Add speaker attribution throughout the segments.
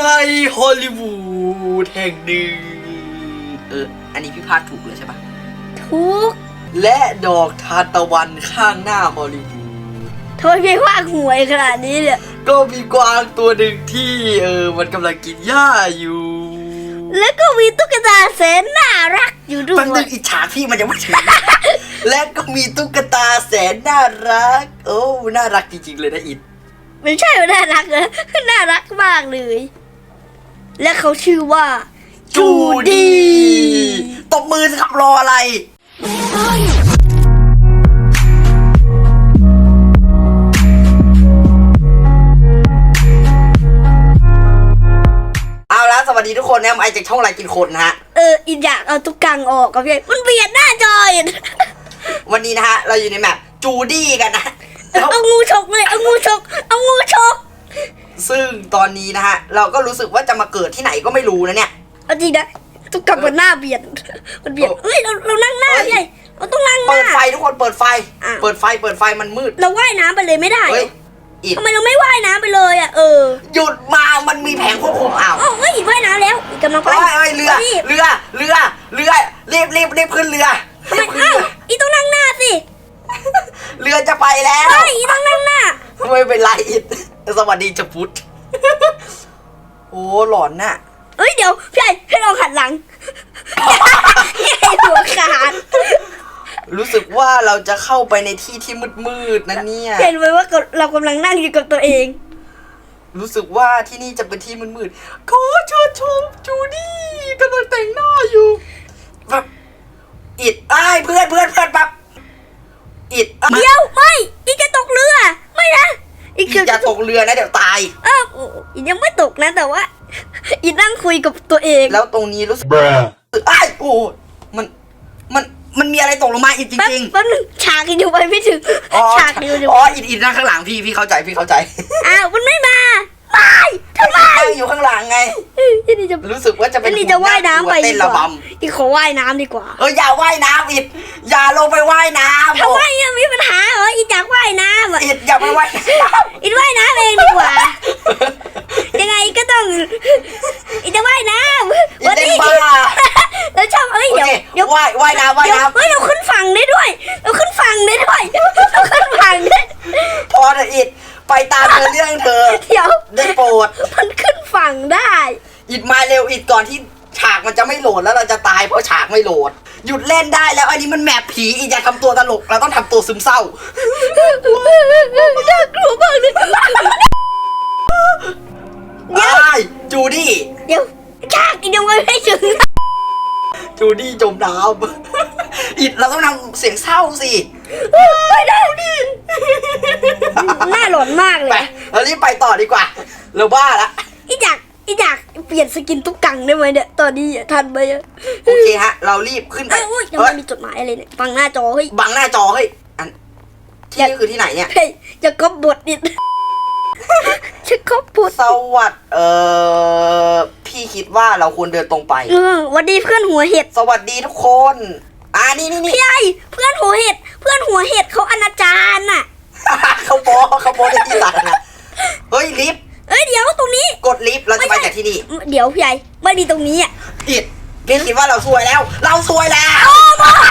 Speaker 1: ในฮอลลีวูดแห่งหนึ่ง เออ อันนี้พี่พาดถูกเลยใช่ปะ
Speaker 2: ทุก
Speaker 1: และดอกทานตะวันข้างหน้าฮอลลีวูด
Speaker 2: ทำไมไม่ว่าหวยขนาดนี้เนี่ย
Speaker 1: ก็มีกวางตัวหนึ่งที่เออ มันกำลังกินหญ้าอยู่
Speaker 2: แล้วก็มีตุ๊กตาแสนน่ารักอยู่ด้ว
Speaker 1: แป๊บนึ
Speaker 2: ย
Speaker 1: งอิจฉาพี่มันยังไม่ถึง และก็มีตุ๊กตาแสนน่ารัก โอ้ น่ารักจริงๆเลยนะอิด
Speaker 2: ไม่ใช่ว่าน่ารักนะ น่ารักมากเลย และเขาชื่อว่า จูดี้
Speaker 1: ตบมือสิครับรออะไร เอาละสวัสดีทุกคนนะไอจากช่องไรกินคนนะฮะ
Speaker 2: เอออินอยากเอาตุ๊กกังออกกับพี่มันเบียดหน้าจอเห็น
Speaker 1: วันนี้นะฮะ เราอยู่ในแมปจูดี้กันนะแล้ว
Speaker 2: เอางูฉกเลยเอางูฉกเอางูฉก
Speaker 1: ซึ่งตอนนี้นะฮะ เราก็รู้สึกว่าจะมาเกิดที่ไหนก็ไม่รู้นะเนี่ย
Speaker 2: เอาจริงนะตุ๊กกังมันหน้าเบียด มันเบียด
Speaker 1: โอ้
Speaker 2: เฮ้ยเราเรานั่งหน้า
Speaker 1: เฮ้ย
Speaker 2: พี่ใหญ่เราต้องนั่งห
Speaker 1: เปิ
Speaker 2: น้า
Speaker 1: ดไฟทุกคนเปิดไฟ
Speaker 2: อะ
Speaker 1: เปิดไฟเปิดไฟมันมืด
Speaker 2: เราว่ายน้ำไปเลยไม่ได้เหร
Speaker 1: เฮ้ย
Speaker 2: อ
Speaker 1: อิด
Speaker 2: ทำไมเราไม่ว่ายน้ำไปเลยอะเออ
Speaker 1: หยุดมามันมีแผงควบคุมอ้าว
Speaker 2: อ๋อเฮ้ยว่ายน้ำแล้วอีกกำลังไป
Speaker 1: เอ้ยเอ้ยเรือ
Speaker 2: รีบ
Speaker 1: เรือ เรือ เรือ รีบรีบรีบขึ้นเรือ
Speaker 2: ทำไม
Speaker 1: รีบขึ้น
Speaker 2: อ้าว
Speaker 1: เรือ
Speaker 2: อีต้องนั่งหน้าสิ
Speaker 1: เรือจะไปแล้ว
Speaker 2: เฮ้ยอีต้องนั่งหน้า
Speaker 1: ไม่เป็นไรอิด สวัสดีจะพุทธโอ้หลอนน่ะ
Speaker 2: เฮ้ยเดี๋ยวพี่ใหญ่ให้ลองหันหลังให้หัวขาด
Speaker 1: รู้สึกว่าเราจะเข้าไปในที่ที่มืดๆนะเนี่ย
Speaker 2: เห็นไหมว่าเรากำลังนั่งอยู่กับตัวเอง
Speaker 1: รู้สึกว่าที่นี่จะเป็นที่มืดๆขอเชิญชมจูดี้กำลังแต่งหน้าอยู่แบบอิดอ้ายเพื่อนเพื่อนเพื่อนแบบอิดอ้าย
Speaker 2: เดี๋ยวไม่อีจะตกเรือ ไม่นะ อี
Speaker 1: อิ
Speaker 2: เกือ
Speaker 1: ด
Speaker 2: บ
Speaker 1: อย่าตกเรือนะเดี๋ยวตาย
Speaker 2: เอ้าวอียังไม่ตกนะแต่ว่า อีนั่งคุยกับตัวเอง
Speaker 1: แล้วตรงนี้รู้สึก
Speaker 3: Bruh.
Speaker 1: อ้ายโอ้มันมันมันมีอะไรตกลงมาอีกจ
Speaker 2: แป๊บ
Speaker 1: ริง
Speaker 2: แป๊บนึงฉากอีกอยู่ไปไม่ถึง
Speaker 1: ๆอ๋อ
Speaker 2: ฉากเดียวอยู่
Speaker 1: อ๋ออิดอิดนั่งข้างหลังพี่พี่เข้าใจพี่เข้าใจ
Speaker 2: อ้าวมันไม่มา ไม่ทำไม
Speaker 1: นั่งอยู่ข้างหลังไง
Speaker 2: อีนี่จะ
Speaker 1: รู้สึกว่าจะเป็
Speaker 2: อี
Speaker 1: น
Speaker 2: นี่จะว่ายน้ำไป
Speaker 1: เต้
Speaker 2: ดี
Speaker 1: น
Speaker 2: ก
Speaker 1: ระบ
Speaker 2: ว่าอีขอว่ายน้ำดีกว่าำ
Speaker 1: เอออย่าว่ายน้ำอิดอย่าลงไปว่ายน้ำ
Speaker 2: ทำไมอะมีปัญหาเหรออีอยากว่ายน้ำอะ
Speaker 1: อิดอย่าไปว่ายน้ำ
Speaker 2: อีว่ายน้ำเองดีกว่า ยังไงก็ต้องอีจะว่ายน้ำ
Speaker 1: อี
Speaker 2: วัน
Speaker 1: เต้น
Speaker 2: นี้
Speaker 1: บ้า
Speaker 2: เราชอบเอ้ย
Speaker 1: โอ
Speaker 2: เดี๋ยว
Speaker 1: เค
Speaker 2: เดี๋ยว
Speaker 1: ว่ายว่ายน้ำว่าย
Speaker 2: เดี๋ยว
Speaker 1: น้ำ
Speaker 2: เฮ้ยเราขึ้นฝั่งได้ด้วย เราขึ้นฝั่งได้ด้วยเราขึ้นฝั่งได้
Speaker 1: พอเถอะอิด ไปตามเธอเรื่องเธอ
Speaker 2: เดี๋ยว
Speaker 1: ได้โปรด
Speaker 2: มันขึ้นฝั่งได้
Speaker 1: อิดมาเร็วอิดก่อนที่ฉากมันจะไม่โหลดแล้วเราจะตายเพราะฉากไม่โหลด หยุดเล่นได้แล้วอันนี้มันแมปผีอิดอย่าทำตัวตลกเราต้องทำตัวซึมเศร้า
Speaker 2: น่ากลัวมากเลย
Speaker 1: อ้ายจูดี้
Speaker 2: เดี๋ยวชากอีกยังไม่ถึง
Speaker 1: จู ดี้จมน้ำอิดเราต้องทำเสียงเศร้าสิ
Speaker 2: ไม่ได้น่าหลอนมากเล
Speaker 1: ไป
Speaker 2: ย
Speaker 1: เรารีบไปต่อดีกว่า เราบ้าละ
Speaker 2: อีอยากอีอยากเปลี่ยนสกินตุ๊กกังได้ไหมเนี่ยตอนนี้อะทันไหมอะ
Speaker 1: โอเคฮะ เรารีบขึ้นไป
Speaker 2: เอ้ยอุ้ยยัง
Speaker 1: เฮ้ย
Speaker 2: ไม่มีจดหมายอะไรเนี่ยฟังหน้าจอเฮ้ย
Speaker 1: บังหน้าจอเฮ้ยอันที่นี่คือที่ไหนเนี่ย
Speaker 2: เฮ้ยจะก๊อปบทนิด จะก๊อปบท
Speaker 1: สวัสดเอ่อพี่คิดว่าเราควรเดินตรงไป
Speaker 2: เออวันดีเพื่อนหัวเห็ด
Speaker 1: สวัสดีทุกคน อ่านี่นี่นี่
Speaker 2: พี่ ไอเพื่อนหัวเห็ด เพื่อนหัวเห็ดเขาอนาจารน่ะ
Speaker 1: เขาโป๊ะเขาโป๊ะในที่สาธารณะเฮ้ยลิฟต์
Speaker 2: เอ้ยเดี๋ยวตรงนี้
Speaker 1: กดลิฟต์เราจะไปจากที่นี่
Speaker 2: เดี๋ยวพี่ไอไม่ดีตรงนี้อะ
Speaker 1: อิดพี่คิดว่าเราซวยแล้ว เราซวยแล้ว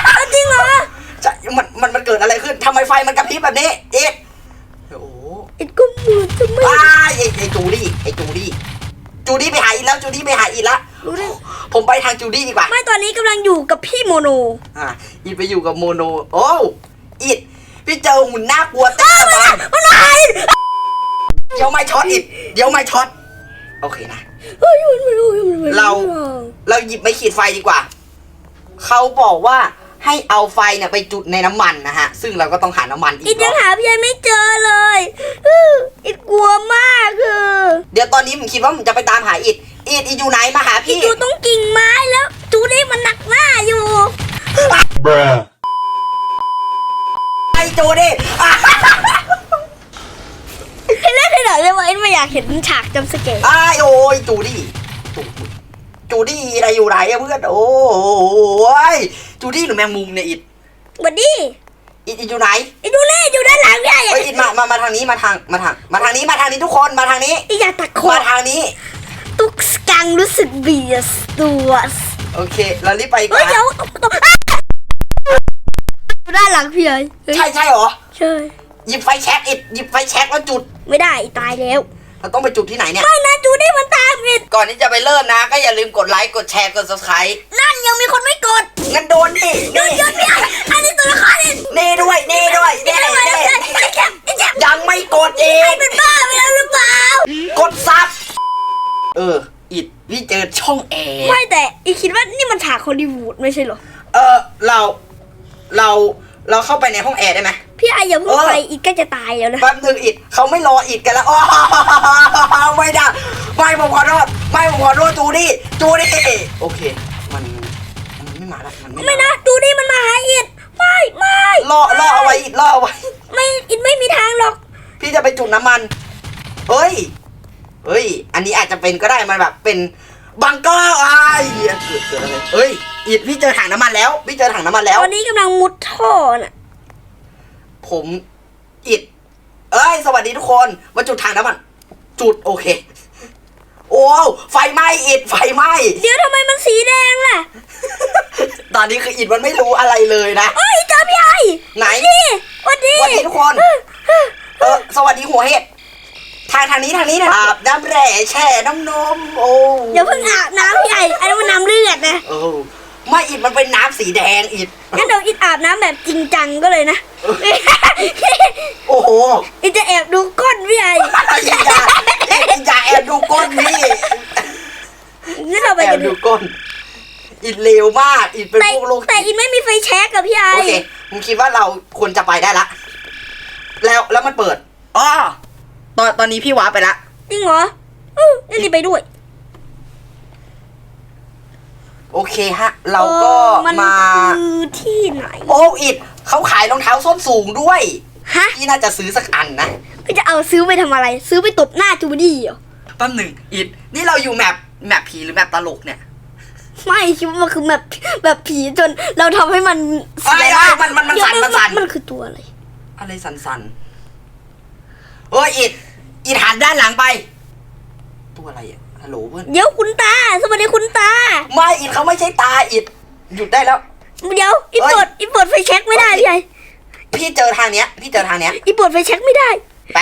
Speaker 2: เอาจริงเหรอ
Speaker 1: จะมันมันมันเกิดอะไรขึ้นทำไมไฟมันกระพริบแบบนี้อิดโอ้โห
Speaker 2: ไอ้กุมมือจะไม่
Speaker 1: อ้ายไอ้ไอ้จูดี้ไอ้จูดี้จูดี้ไปหาอิดแล้วจูดี้ไปหาอิดละ
Speaker 2: รู้ได้
Speaker 1: ผมไปทางจูดี้ดีกว่า
Speaker 2: ไม่ตอนนี้กำลังอยู่กับพี่โมโน
Speaker 1: อะอิดไปอยู่กับโมโน โอ้อิดพี่เจอหุ่นน่ากลัวเต็มกระบาล
Speaker 2: มันหาย
Speaker 1: เดี๋ยวไม่ช็อตอิดเดี๋ยวไม่ช็อตโอเคนะ
Speaker 2: เฮ้ยมันไม่รู้มันไม่
Speaker 1: เราเราหยิบไม่ขีดไฟดีกว่า เขาบอกว่า ให้เอาไฟเนี่ยไปจุดในน้ำมันนะฮะ ซึ่งเราก็ต้องหาน้ำมันอี
Speaker 2: อิ
Speaker 1: ก
Speaker 2: ดยัง
Speaker 1: เนาะ
Speaker 2: หาพี่ไอไม่เจอเลยอื้ออิดกลัวมากคือ
Speaker 1: เดี๋ยวตอนนี้ผมคิดว่าผมจะไปตามหาอิดอิดอิดอยู่ไหนมาหา
Speaker 2: อิด
Speaker 1: พี่
Speaker 2: อยู่ตรงกิ่งไม้แล้ว จูนี่มันหนักหน้าอยู่
Speaker 3: Bruh.
Speaker 1: ไอโจดิอะ
Speaker 2: ให้เล่นให้หน่อยได้ไหมไม่อยากเห็นฉากจำสเกต
Speaker 1: อ้ายโอ้ยจูดี้จูจูดี้อะไรอยู่ไหนอะเพื่อนโอ้ย จูดี้หรือแมงมุมเนี่ยอิด
Speaker 2: วันดี
Speaker 1: อิดอิดอยู่ไหน
Speaker 2: อิดดูนี่อยู่ด้านหลังพี่ไอ
Speaker 1: เฮ้ยอิดมามามาทางนี้มาทางมาทางมาทางนี้มาทางนี้ทุกคนมาทางนี้
Speaker 2: อิดอยากตัดคอ
Speaker 1: มาทางนี้
Speaker 2: ตุ๊กจังรู้สึกเบียสตัว
Speaker 1: โอเค เรารีบไปก่
Speaker 2: เฮ้
Speaker 1: อยน
Speaker 2: เดี๋ยวตกอะด้านหลังพี่ไอ้เฮ้ย
Speaker 1: ใช่ใช่เหรอ
Speaker 2: ใช่
Speaker 1: หยิบไฟแช็กอิดหยิบไฟแช็กแล้วจุด
Speaker 2: ไม่ได้ตายแล้ว
Speaker 1: เราต้องไปจุดที่ไหนเนี่ย
Speaker 2: ไม่นะจูดี้มันตามผิด
Speaker 1: ก่อนที่จะไปเริ่มนะ ก็อย่าลืมกดไลค์ กดแชร์ กด subscribe
Speaker 2: นั่นยังมีคนไม่กด
Speaker 1: งั้นโดนดิ
Speaker 2: หยุดหยุดพี่ไอ้อันนี้ตัวละครเอง
Speaker 1: เน่ด้วยเน่ด้วยเน่
Speaker 2: ไอ้
Speaker 1: เน่
Speaker 2: ไอ้ไอ้แคมไอ้แคม
Speaker 1: ยังไม่กดเอง
Speaker 2: เป็นบ้าไปแล้วหรือเปล่า
Speaker 1: กดซับเอออิดพี่เจอช่องแอร์
Speaker 2: ไม่แต่อีคิดว่านี่มันฉากฮอลลีวูดไม่ใช่เหรอ
Speaker 1: เออเราเราเราเข้าไปในห้องแอร์ได้ไหม
Speaker 2: พี่ไออย่าเพิ่ง
Speaker 1: เออ
Speaker 2: ไปอีกก็จะตายแล้วนะ
Speaker 1: แป๊บนึงอิดเขาไม่รออิดกันแล้วอ๋อไม่ได้ไม่ผมขอโทษไม่ผมขอโทษจูดี้จูดี้โอเคมันมัน ไม่มาแล้วมันไม่
Speaker 2: ไม่
Speaker 1: มา
Speaker 2: นะจูดี้มันมาหาอิดไม่ไม่
Speaker 1: ล่อล่อเอาไว้อิดล่อเอาไว้
Speaker 2: ไม่อิดไม่มีทางหรอก
Speaker 1: พี่จะไปจุดน้ำมันเฮ้ยเฮ้ย อันนี้อาจจะเป็นก็ได้มันแบบเป็นบังเกอร์ไอ้ายเกิดเกิดอะไรเฮ้ยอิดพี่เจอถังน้ำมันแล้ว พี่เจอถังน้ำมันแล้ว
Speaker 2: ตอนนี้กำลังมุดท่อน่ะ
Speaker 1: ผมอิดเอ้ย สวัสดีทุกคนมาจุดถังน้ำมัน จุดโอเคโอ้ว ไฟไหม้อิดไฟไหม้
Speaker 2: เดี๋ยวทำไมมันสีแดงล่ะ
Speaker 1: ตอนนี้คืออิดมันไม่รู้อะไรเลยนะ
Speaker 2: เอ้ยเจอพี่ไอ
Speaker 1: ไหน
Speaker 2: นี่สวัสดี
Speaker 1: สวัสดีทุกคน เออสวัสดีหัวเห็ด ทางทางนี้ทางนี้นะอาบน้ำแร่แช่น้ำนม โอ้
Speaker 2: เดี๋ยวเพิ่งอาบน้ำพี่ไออันนี้มันน้ำเลือดนะ
Speaker 1: เออ ไม่อิดมันเป็นน้ำสีแดงอิด
Speaker 2: งั้นเดี๋ยวอิดอาบน้ำแบบจริงจังก็เลยนะ
Speaker 1: โอ้โห
Speaker 2: อิดจะแอบดูก้นพี่ไอ
Speaker 1: อิดอย่าอิดอย่าแอบดูก้นพี่
Speaker 2: งั้นเราไป
Speaker 1: แอ
Speaker 2: กับน
Speaker 1: ดูก้น อิดเลวมากอิดเป็น
Speaker 2: แต่
Speaker 1: พวกโรค
Speaker 2: แต่อิดไม่มีไฟแช็กกับพี่ไอ
Speaker 1: โอเคมึงคิดว่าเราควรจะไปได้ละ แล้วแล้วมันเปิดอ๋อตอนตอนนี้พี่ว้าไปละ
Speaker 2: จริงเหรออืองั้นอิดไปด้วย
Speaker 1: โอเคฮะ เราก็
Speaker 2: ออมัน
Speaker 1: มา
Speaker 2: คือที่ไหน
Speaker 1: โอ้อิดเขาขายรองเท้าส้นสูงด้วย
Speaker 2: ฮะ
Speaker 1: พี่น่าจะซื้อสักอันนะ
Speaker 2: พี่จะเอาซื้อไปทำอะไร ซื้อไปตบหน้าจูดี้เหรอ
Speaker 1: แป๊บหนึ่งอิดนี่เราอยู่แมปแมปผีหรือแมปตลกเนี่ย
Speaker 2: ไม่คิดว่ามันคือแบบแบบผีจนเราทำให้มันเสียห
Speaker 1: ไอ้
Speaker 2: น้า
Speaker 1: ไอ้มันมันมัน
Speaker 2: เดี๋ยว
Speaker 1: สั่นมันสั่น
Speaker 2: มันคือตัวอะไร
Speaker 1: อะไรสันสันๆเฮ้ยอิดอิดหันด้านหลังไป ตัวอะไรอะ ฮัลโหลเพื่อน
Speaker 2: เดี๋ยวคุณตา สวัสดีคุณตา
Speaker 1: ไม่อิดเขาไม่ใช่ตาอิดหยุดได้แล้ว
Speaker 2: เดี๋ยวอี
Speaker 1: เอ้ย
Speaker 2: เปิดอีเปิดไฟเช็คไม่ได้
Speaker 1: เอ้ย
Speaker 2: พี่ไอ
Speaker 1: พี่เจอทางเนี้ย พี่เจอทางเนี้ย
Speaker 2: อีเปิดไฟเช็คไม่ได้
Speaker 1: ไป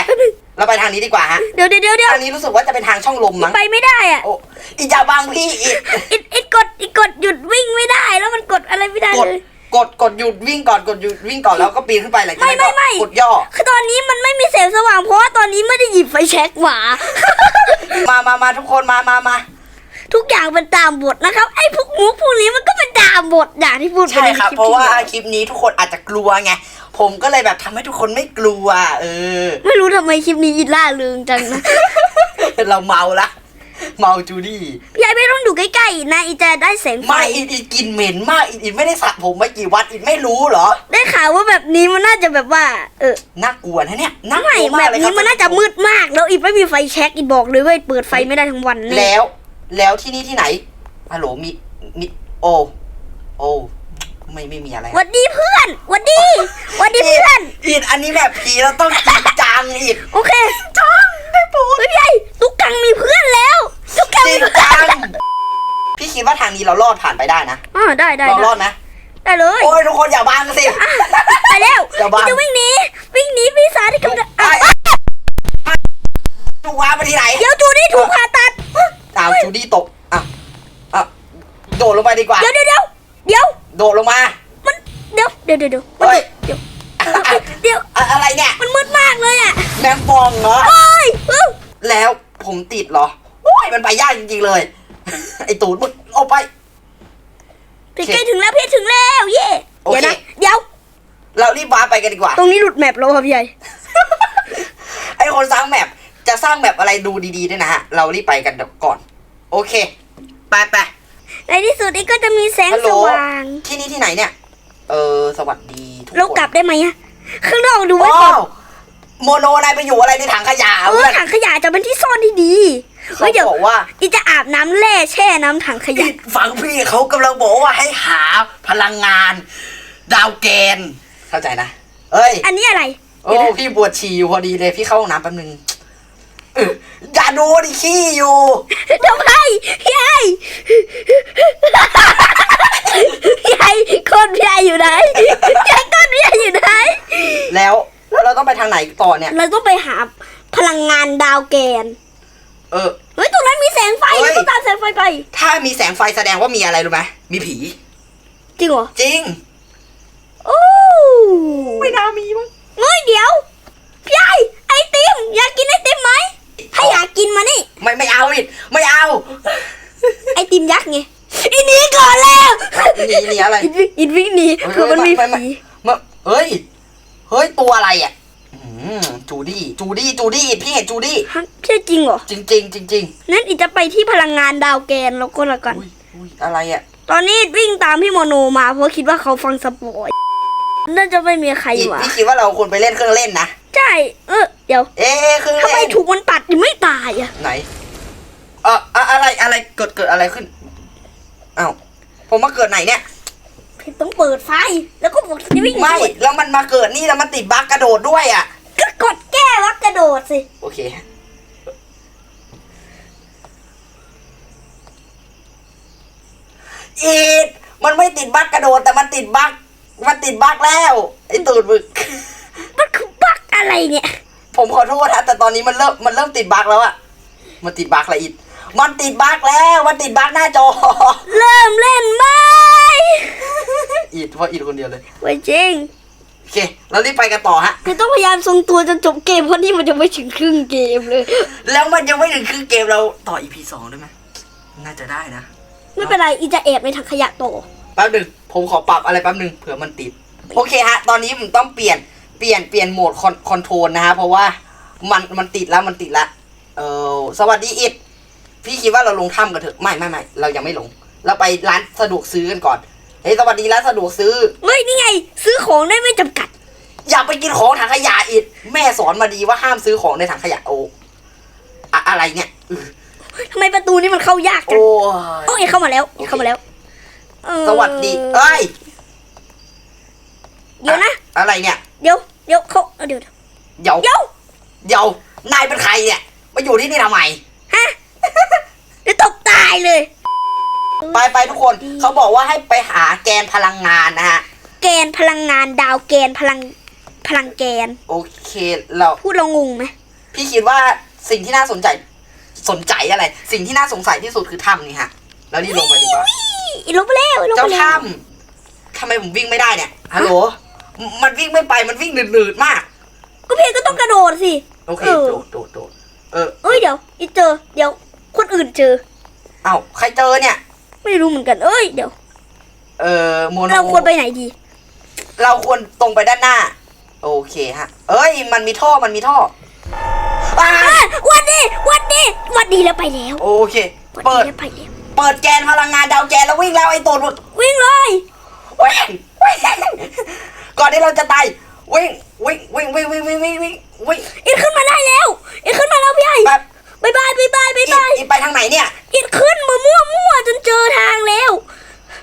Speaker 1: เราไปทางนี้ดีกว่าฮะ
Speaker 2: เดี๋ยวเดี๋ยวเดี๋ยวเดี๋ยว
Speaker 1: ทางนี้รู้สึกว่าจะเป็นทางช่องลมมั้ง
Speaker 2: ไปไม่ได้อะ
Speaker 1: โอ้อิดอย่าบังพี่อิด
Speaker 2: อีอีกดอีกดหยุดวิ่งไม่ได้ แล้วมันกดอะไรไม่ได้
Speaker 1: กด
Speaker 2: เลย
Speaker 1: กดกดหยุดวิ่งก่อนกดหยุดวิ่งก่อนแล้วก็ปีนขึ้นไปหลังจากนั้น
Speaker 2: ไม่ไม่
Speaker 1: ก็
Speaker 2: ไม่
Speaker 1: กดย่อ
Speaker 2: คือตอนนี้มันไม่มีแสงสว่างเพราะว่าตอนนี้ไม่ได้หยิบไฟแช็กมา
Speaker 1: มามามาทุกคนมามามา
Speaker 2: ทุกอย่างเป็นตามบทนะครับไอ้พวกมุกพวกนี้มันก็เป็นตามบทอย่างที่พูดไป
Speaker 1: ใช่
Speaker 2: ใน
Speaker 1: ครับ
Speaker 2: ลิป
Speaker 1: เพราะว่า
Speaker 2: ที่แล้ว
Speaker 1: คลิปนี้ทุกคนอาจจะกลัวไง ผมก็เลยแบบทำให้ทุกคนไม่กลัว เออ
Speaker 2: ไม่รู้ทำไมคลิปนี้อิล่าเริงจังนะ
Speaker 1: เราเมาละ เมาจูดี้
Speaker 2: พี่ไอ้ไม่ต้องอยู่ใกล้ๆนะอีจะได้แสงไฟ
Speaker 1: ไม่อินอินกินเหม็นมากอินอินไม่ได้สระผมมากี่วันอินไม่รู้เหรอ
Speaker 2: ได้ข่าวว่าแบบนี้มันน่าจะแบบว่า เออ
Speaker 1: น่ากลัวนะเนี่ยน่าก
Speaker 2: ไม่
Speaker 1: ลัว
Speaker 2: แบ
Speaker 1: มาก
Speaker 2: บ
Speaker 1: เลยค
Speaker 2: นี้
Speaker 1: รับ
Speaker 2: มันน่าจะมืดมาก แล้วอีกไม่มีไฟแช็กอีบอกเลยว่าเปิดไฟไม่ได้ทั้งวันแน่
Speaker 1: แล้วแล้วที่นี่ที่ไหนฮัลโหลมีมีโอโอไม่ไม่มีอะไร
Speaker 2: หวัดดีเพื่อนหวัดดีหวัดดีเพื่อน
Speaker 1: อินอันนี้แบบผีเราต้องจริงจังอิน
Speaker 2: โอเคจ้อง ได้ปูเฮ้ยพี่ไอ้ตุ๊กกังมีเพื่อนแล้วตุ๊กกัง
Speaker 1: จริ
Speaker 2: มี
Speaker 1: ง
Speaker 2: เพื่อน
Speaker 1: จัง พี่คิดว่าทางนี้เรารอดผ่านไปได้นะ
Speaker 2: อ่าได้ได้
Speaker 1: เราร
Speaker 2: ได้
Speaker 1: อดไหม
Speaker 2: ได้เลย
Speaker 1: โอ้ยทุกคนอย่าบังสิ
Speaker 2: ไปแล้ว
Speaker 1: อย่าบัง
Speaker 2: จะวิ่งหนีวิ่งหนีพี่สาวที่กำลัง
Speaker 1: ไอ้จูวาไปที่ไหน
Speaker 2: เดี๋ยวจูนี่ถูกผ่าตัด
Speaker 1: อ้าวจูดี้ตกอะอะโดดลงไปดีกว่า
Speaker 2: เดี๋ยวเดี๋ยวเดี๋ยวเดี๋ยว
Speaker 1: โดดลงมา
Speaker 2: มันเดี๋ยวเดี๋ยวเดี๋ยวเดี๋ยว
Speaker 1: เฮ้ย
Speaker 2: เดี๋ยว เดี๋ยว
Speaker 1: อะอะไรเนี่ย
Speaker 2: มันมืดมากเลยอะ
Speaker 1: แมงปองเหรอ
Speaker 2: โอ้ยเอ้า
Speaker 1: แล้วผมติดเหรอโอ้ยมันไปยากจริงๆเลย ไอตูดมึงเอาไป
Speaker 2: พี่ใกล้ถึงแล้วพี่ถึงแล้วเย่
Speaker 1: โอเค
Speaker 2: เดี๋ยวนะเดี๋ยว
Speaker 1: เรารีบว้าร์ปไปกันดีกว่า
Speaker 2: ตรงนี้หลุดแมปแล้วครับพี่ใหญ่
Speaker 1: ไอคนสร้างแมปจะสร้างแมปอะไรดูดีๆด้วยนะฮะ เรารีบไปกันก่อน โอเค ไปไป
Speaker 2: ในที่สุดนี้ก็จะมีแสง
Speaker 1: ฮัลโหล
Speaker 2: สว่าง
Speaker 1: ที่นี่ที่ไหนเนี่ย เออ สวัสดี ทุกคน
Speaker 2: เรากลับได้ไหมอะข้างนอกดูไว้
Speaker 1: ว้า
Speaker 2: ก่อน
Speaker 1: วโมโนนายไปอยู่อะไรในถังขยะ
Speaker 2: เอ
Speaker 1: เพื่
Speaker 2: อ
Speaker 1: อน
Speaker 2: ถังขยะจะเป็นที่ซ่อนที่ดีเฮ้
Speaker 1: เขา
Speaker 2: ยเดี๋ยว
Speaker 1: บอกว่า
Speaker 2: อีจะอาบน้ำแร่แช่น้ำถังขยะ
Speaker 1: พี่ฟังพี่เขากำลังบอกว่าให้หาพลังงาน ดาวแกน เข้าใจนะ เอ้ย
Speaker 2: อันนี้อะไร
Speaker 1: โอ้พี่ปวดฉี่อยู่พอดีเลยพี่เข้าห้องน้ำแป๊บนึงเอย่าดูดิขี้อยู่
Speaker 2: ทำไมยายยายก้นพี่อยู่ไหนยายก้นพี่อยู่ไหน
Speaker 1: แล้ว แล้วเราต้องไปทางไหนต่อเนี่ย
Speaker 2: เราต้องไปหาพลังงานดาวแกน
Speaker 1: เออ
Speaker 2: เฮ้ยตรงนั้นมีแสงไฟ
Speaker 1: เฮ้ย
Speaker 2: เราต้องตามแสงไฟไป
Speaker 1: ถ้ามีแสงไฟแสดงว่ามีอะไรรู้ไหมมีผี
Speaker 2: จริงเหรอ
Speaker 1: จริง
Speaker 2: โอ้
Speaker 1: ไม่น่ามีมั้ง
Speaker 2: เฮ้ยเดี๋ยวยัยไอติม อยากกินไอติมไหม ถ้าอยากกินมานี่
Speaker 1: ไม่ไม่เอาอิดไม่เอา
Speaker 2: ไอติมยักษ์ไงอีนี้ก่อนแล้ว
Speaker 1: นี่นี่อะไร
Speaker 2: อินวิ่งอินวิ่งหนีคือมันมี
Speaker 1: ไไผีมาเฮ้ย เฮ้ยตัวอะไรอะอืมจูดี้จูดี้จูดี้พี่เห็นจูดี้
Speaker 2: ฮะใช่จริงเหรอ
Speaker 1: จริงจริงจริงจริง
Speaker 2: นั่นอีจะไปที่พลังงานดาวแกนแล้วก็แล้วกัน
Speaker 1: อุ้ยอุ้ยอะไรอะ
Speaker 2: ตอนนี้วิ่งตามพี่โมโนมาเพราะคิดว่าเขาฟังสปอยน่าจะไม่มีใคร
Speaker 1: อีก
Speaker 2: วะ
Speaker 1: พี่คิดว่าเราควรไปเล่นเครื่องเล่นนะ
Speaker 2: ใช่ เออเดี๋ยว
Speaker 1: เอ๊ะเครื่อง
Speaker 2: ทำไม
Speaker 1: เล่น
Speaker 2: ถูกมันปัดยังไม่ตายอะ
Speaker 1: ไหนเอออะอะไรอะไรเกิดเกิดอะไรขึ้นอ้าวผมมาเกิดไหนเนี่ย
Speaker 2: พี่ต้องเปิดไฟแล้วก็บอกจะวิ่ง
Speaker 1: ไม่แล้วมันมาเกิดนี่แล้วมันติดบั๊กกระโดดด้วยอะ
Speaker 2: ก็กดแก้วักกระโดดสิ
Speaker 1: โอเคอีดมันไม่ติดบั๊กกระโดดแต่มันติดบั๊กมันติดบั๊กแล้วไอ้ตูดมึก
Speaker 2: มันคื อบักอะไรเนี่ย
Speaker 1: ผมขอโทษนะแต่ตอนนี้มันเริ่มมันเริ่มติดบั๊กแล้วอะมันติดบั๊กแล้วอีดมันติดบั๊กแล้ว มันติดบั๊กหน้าจอ
Speaker 2: เริ่มเล่นไหม
Speaker 1: อีดเพราะอีดคนเดียวเลย
Speaker 2: ไว้จริง
Speaker 1: โอเคเรารีบไปกันต่อฮะ
Speaker 2: คือต้องพยายามทรงตัวจนจบเกมเพราะนี่มันจะไม่ถึงครึ่งเกมเลย
Speaker 1: แล้วมันยังไม่ถึงครึ่งเกมเราต่อ EP สองได้ไหมน่าจะได้นะ
Speaker 2: ไม่เป็นไรอีจะแอบในถังขยะโตอ
Speaker 1: แป๊บหนึ่งผมขอปรับอะไรแป๊บหนึ่งเผื่อมันติด โอเคฮะ ตอนนี้ผมต้องเปลี่ยน เปลี่ยนเปลี่ยนโหมดคอนคอนโทรลนะฮะเพราะว่ามันมันติดแล้วมันติดละเออสวัสดีอิดพี่คิดว่าเราลงถ้ำกันเถอะไม่ไม่ไม่เรายังไม่ลง เราไปร้านสะดวกซื้อกันก่อนเฮ้ยสวัสดีร้านสะดวกซื้อ
Speaker 2: เฮ้ยนี่ไง ซื้อของได้ไม่จำกัด
Speaker 1: อย่าไปกินของถังขยะอิดแม่สอนมาดีว่าห้ามซื้อของในถังขยะโออะอะไรเนี่ยอื้อ
Speaker 2: ทำไมประตูนี้มันเข้ายากจัง
Speaker 1: โอ้
Speaker 2: โอ้
Speaker 1: ย
Speaker 2: ยเข้ามาแล้วเข้ามาแล้วเออ
Speaker 1: สวัสดีเอ้ย
Speaker 2: เดี๋ยวนะ
Speaker 1: อะอะไรเนี่ย
Speaker 2: เดี๋ยวเดี๋ยวเขาเอาเดี๋ยว
Speaker 1: เดี๋ยว
Speaker 2: เดี๋ยว
Speaker 1: เดี๋ยวนายเป็นใครเนี่ยมาอยู่ที่นี่ทำไม
Speaker 2: ฮะเดี๋ยวตบตายเลย
Speaker 1: ไปไปทุกคนเขาบอกว่าให้ไปหาแกนพลังงานนะฮะ
Speaker 2: แกนพลังงานดาวแกนพลังพลังแกน
Speaker 1: โอเคเรา
Speaker 2: พูดเรางงไหม
Speaker 1: พี่คิดว่าสิ่งที่น่าสนใจสนใจอะไร สิ่งที่น่าสงสัยที่สุดคือถ้ำนี่ฮะแล้วนี่ลงไปดีกว่า
Speaker 2: อีลงไปแล้วอีลง
Speaker 1: เจ้า
Speaker 2: ไปแล้ว
Speaker 1: ถ้ำทำไมผมวิ่งไม่ได้เนี่ยฮัลโหล มมันวิ่งไม่ไปมันวิ่งหนืดๆมาก
Speaker 2: ก็เพียงก็ต้องกระโดดสิ
Speaker 1: โอเค
Speaker 2: เออ
Speaker 1: โดดโดดโดดเออ
Speaker 2: เอ้ยเดี๋ยวอีเจอ เดี๋ยว คนอื่นเจอ
Speaker 1: เอ้าใครเจอเนี่ย
Speaker 2: ไม่รู้เหมือนกันเอ้ยเดี๋ยว
Speaker 1: เออโมโน
Speaker 2: เราควรไปไหนดี
Speaker 1: เราควรตรงไปด้านหน้า โอเคฮะ เอ้ย มันมีท่อมันมีท่ออ่า
Speaker 2: อะวันดีวันดีวันดีแล้วไปแล้ว
Speaker 1: โอเค
Speaker 2: วัน
Speaker 1: เปิ
Speaker 2: ดี
Speaker 1: ด
Speaker 2: แล้วไปแล้ว
Speaker 1: เปิดแกนพลังงานดาวแกนแล้ววิ่งแล้วไอ้ตูดมึก
Speaker 2: วิ่งเลย
Speaker 1: วิ่งวิ่ง ก่อนที่เราจะตายวิ่งวิ่งวิ่งวิ่งวิ่งวิ่งวิ่งวิ่งวิ่ง
Speaker 2: อีขึ้นมาได้แล้วอีขึ้นมาแล้วพี่ไอ้
Speaker 1: แบบ
Speaker 2: บายบายบายบายบาย
Speaker 1: อี
Speaker 2: บาย
Speaker 1: อีไปทางไหนเนี่ย
Speaker 2: อีขึ้นมามั่วมั่วจนเจอทางแล้ว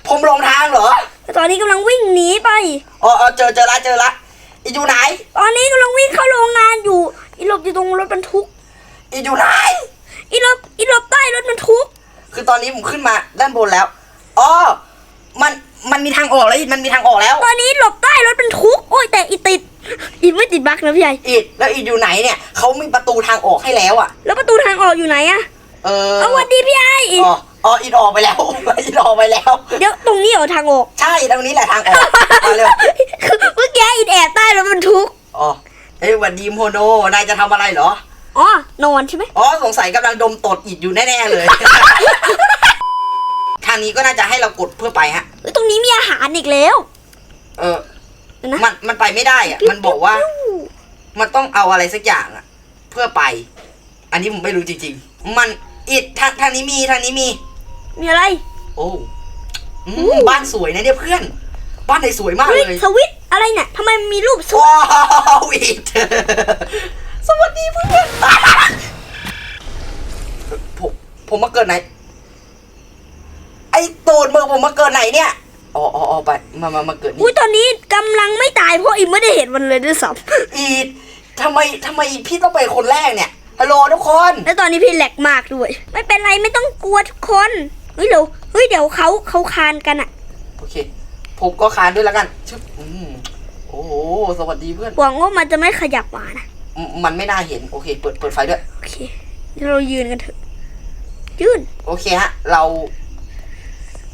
Speaker 1: ผมหลงทางเหรอ
Speaker 2: แต่ตอนนี้กำลังวิ่งหนีไป
Speaker 1: อ๋ออ๋อเจอเจอละเจอละอีอยู่ไหน
Speaker 2: ตอนนี้กำลังวิ่งเข้าโรงงานอยู่อีหลบอยู่ตรงรถบรรทุก
Speaker 1: อีอยู่ไหน
Speaker 2: อีหลบอีหลบใต้รถบรรทุก
Speaker 1: คือตอนนี้ผมขึ้นมาด้านบนแล้วอ๋อมัน มันมีทางออกแล้วอีมันมีทางออกแล้ว
Speaker 2: ตอนนี้หลบใต้รถบรรทุกโอ้ยแต่อีติด อีไม่ติดบั๊กนะพี่ใหญ่
Speaker 1: อีแล้วอีอยู่ไหนเนี่ยเขามีประตูทางออกให้แล้วอะ
Speaker 2: แล้วประตูทางออกอยู่ไหนอะ
Speaker 1: เออ
Speaker 2: เอาวันดีพี่ไอ้
Speaker 1: อ๋ออ๋ออีออกไปแล้วอีออกไปแล้ว
Speaker 2: เดี๋ยวตรงนี้เหรอทางออก
Speaker 1: ใช่ตรงนี้แหละทางออกมาเร็ว
Speaker 2: คือเมื่อกี้อีแอบใต้รถบรรทุก
Speaker 1: อ๋อเอ้ยหวันดีโมโนนายจะทำอะไรเหรอ
Speaker 2: อ๋อนอนใช่ไหม
Speaker 1: อ๋อสงสัยกำลังดมตดอิดอยู่แน่ๆเลย ทางนี้ก็น่าจะให้เรากดเพื่อไปฮะ
Speaker 2: เอ้ยตรงนี้มีอาหารอีกแล้ว
Speaker 1: เออ
Speaker 2: เดี๋ยวนะ
Speaker 1: มันมันไปไม่ได้อะมันบอกว่า มันต้องเอาอะไรสักอย่างอะเพื่อไป อันนี้ผมไม่รู้จริง ๆ มันอิดทางทางนี้มีทางนี้มี
Speaker 2: มีอะไร
Speaker 1: โอ้อืมบ้านสวยนะเนี่ยเพื่อน บ้านไหนสวยมาก
Speaker 2: เฮ้ย
Speaker 1: เลย
Speaker 2: สวิตช์อะไรเนี่ยทำไมมันมีรูปสวิตช์
Speaker 1: ว้าวอิดสวัสดีเพื่อนผมผมมาเกิดไหน ไอ้ตูดมือผมมาเกิดไหนเนี่ยอ๋ออ๋ออ๋อไปมามามาเกิด
Speaker 2: อุ้
Speaker 1: นี่
Speaker 2: ยตอนนี้กำลังไม่ตายเพราะอีไม่ได้เห็นมันเลยด้วยซ้
Speaker 1: อีดทำไมทำไมพี่ต้องเป็นคนแรกเนี่ยฮัลโหลทุกคนำ
Speaker 2: แล้วตอนนี้พี่แหลกมากด้วย ไม่เป็นไรไม่ต้องกลัวทุกคนเฮ้ยเดี๋ยวเฮ้ยเดี๋ยวเขาเขาคานกันอะ
Speaker 1: โอเค ผมก็คานด้วยแล้วกันชึบอืมโอ้โหสวัสดีเพื่อน
Speaker 2: หวังว่ามันจะไม่ขยับมานะ
Speaker 1: มมันไม่น่าเห็นโอเค เปิดเปิดไฟด้วย
Speaker 2: โอเคเดี๋ยวเรายืนกันเถอะยืน
Speaker 1: โอเคฮะ เรา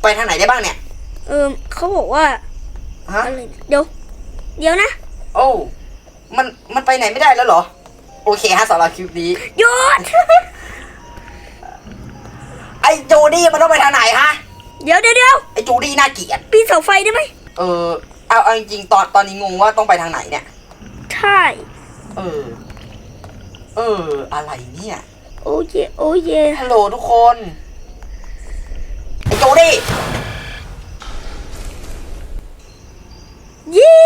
Speaker 1: ไปทางไหนได้บ้างเนี่ย
Speaker 2: เออเขาบอกว่า
Speaker 1: ฮะ
Speaker 2: อะไรเนี่ยเดี๋ยว เดี๋ยวนะ
Speaker 1: โอ้ มัน มันไปไหนไม่ได้แล้วเหรอ โอเคฮะสำหรับคลิปนี้
Speaker 2: หยุด
Speaker 1: ไอ้จูดี้มันต้องไปทางไหนฮะ
Speaker 2: เดี๋ยวเดี๋ยวเดี๋ยว
Speaker 1: ไอ้จูดี้น่าเกลียด
Speaker 2: ปีนเสาไฟได้ไหม
Speaker 1: เออ เอาเอาจริงๆตอนตอนนี้งงว่าต้องไปทางไหนเนี่ย
Speaker 2: ใช่
Speaker 1: เออ เออ อะไรเนี่ย
Speaker 2: โอ้เยโอ้เย
Speaker 1: ฮัลโหลทุกคนไอ้จูดี้
Speaker 2: ยี่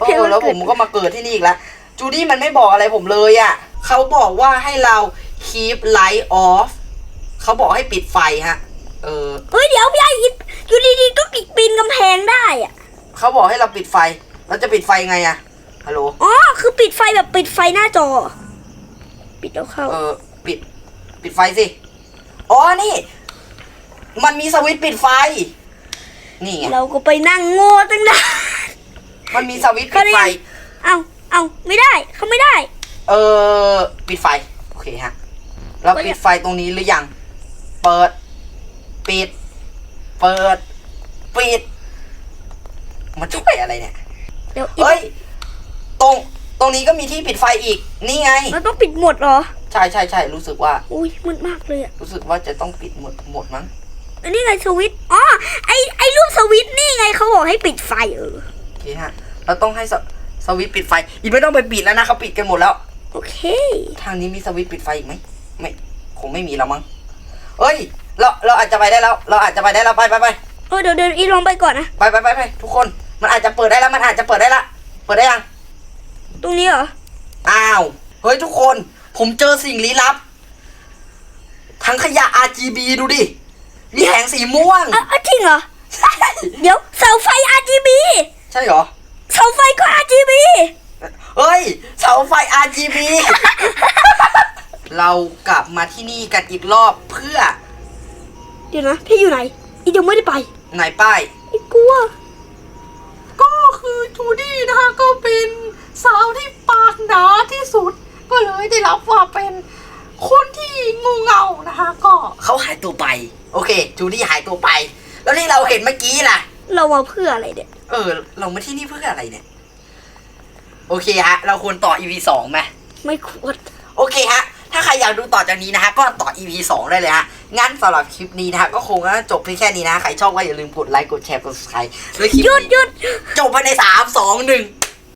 Speaker 1: เออแล้วผมก็มาเกิดที่นี่อีกแล้วจูดี้มันไม่บอกอะไรผมเลยอะ่ะเขาบอกว่าให้เรา keep light off เขาบอกให้ปิดไฟฮะ เออ
Speaker 2: เฮ้ยเดี๋ยวพี่ไอ้อยู่ดีๆก็กิกปีนกำแพงได้อะ
Speaker 1: เขาบอกให้เราปิดไฟ เราจะปิดไฟไงอะฮัลโหล
Speaker 2: อ๋อคือปิดไฟแบบปิดไฟหน้าจอ ปิดแล้วเข้า
Speaker 1: เออ ปิด ปิดไฟสิ อ๋อ นี่ มันมีสวิตช์ปิดไฟ นี่ไง
Speaker 2: เราก็ไปนั่งโง่ตั้งนาน
Speaker 1: มันมีสวิตช์ปิดไฟ
Speaker 2: เอาเอาไม่ได้เขาไม่ได้
Speaker 1: เออ ปิดไฟ โอเคฮะ เราปิดไฟตรงนี้หรือยัง เปิด ปิด เปิด ปิด มันช่วยอะไรเนี่ย
Speaker 2: เดี๋ยวอีก
Speaker 1: เฮ้ย ตรง ตรงนี้ก็มีที่ปิดไฟอีก นี่ไง
Speaker 2: เราต้องปิดหมดเหรอ
Speaker 1: ใช่ใช่ใช่รู้สึกว่า
Speaker 2: อุ้ยมืดมากเลยอะ
Speaker 1: รู้สึกว่าจะต้องปิดหมดหมดมั้ง
Speaker 2: อั นนี้ไงสวิตช์อ๋อไอไอรูปสวิตช์นี่ไงเขาบอกให้ปิดไฟเออ
Speaker 1: โอเคฮะเราต้องให้สสวิตช์ปิดไฟ อีกไม่ต้องไปปิดแล้วนะเขาปิดกันหมดแล้ว
Speaker 2: โอเค
Speaker 1: ทางนี้มีสวิตช์ปิดไฟอีกไหมไม่คงไม่มีแล้วมั้งเอ้ย เราเราอาจจะไปได้แล้ว เราอาจจะไปได้แล้วไปไปไป
Speaker 2: เออเดี๋ยวเดี๋ยวอีลองไปก่อนนะ
Speaker 1: ไปไปไปไปทุกคน มันอาจจะเปิดได้แล้วมันอาจจะเปิดได้ละเปิดได้ยัง
Speaker 2: ตรงนี้เหรอ
Speaker 1: อ้าวเฮ้ยทุกคน ผมเจอสิ่งลี้ลับทั้งขยะ RGB ดูดิ มีแสงสีม่วง
Speaker 2: อะอะจริงเหรอ
Speaker 1: ใช่
Speaker 2: เดี๋ยวเสาไฟ RGB
Speaker 1: ใช่เหรอ
Speaker 2: เสาไฟก็ RGB
Speaker 1: เฮ้ย เสาไฟ RGB เรากลับมาที่นี่กันอีกรอบเพื่อ
Speaker 2: เดี๋ยวนะ พี่อยู่ไหน อียังไม่ได้ไป
Speaker 1: ไหนป้าย
Speaker 2: อีกลัว
Speaker 1: ก็คือจูดี้นะคะก็เป็นสาวที่ปากหนาที่สุด ก็เลยได้รับว่าเป็นคนที่งูเงานะคะ ก็เขาหายตัวไป โอเค จูดี้หายตัวไป แล้วที่เราเห็นเมื่อกี้ล่ะ
Speaker 2: เรามาเพื่ออะไรเนี่ย
Speaker 1: เออ เรามาที่นี่เพื่ออะไรเนี่ย โอเคฮะ เราควรต่อ EP สองไหม
Speaker 2: ไม่ควร
Speaker 1: โอเคฮะ ถ้าใครอยากดูต่อจากนี้นะฮะ ก็ต่อ EP 2ได้เลยฮะ งั้นสำหรับคลิปนี้นะฮะ ก็คงจะจบเพียงแค่นี้นะ ใครชอบก็อย่าลืมกดไลค์ กดแชร์ กด subscribe ด้วยคลิป
Speaker 2: หยุด
Speaker 1: นี้
Speaker 2: หยุด
Speaker 1: จบภายในสามสองหนึ่ง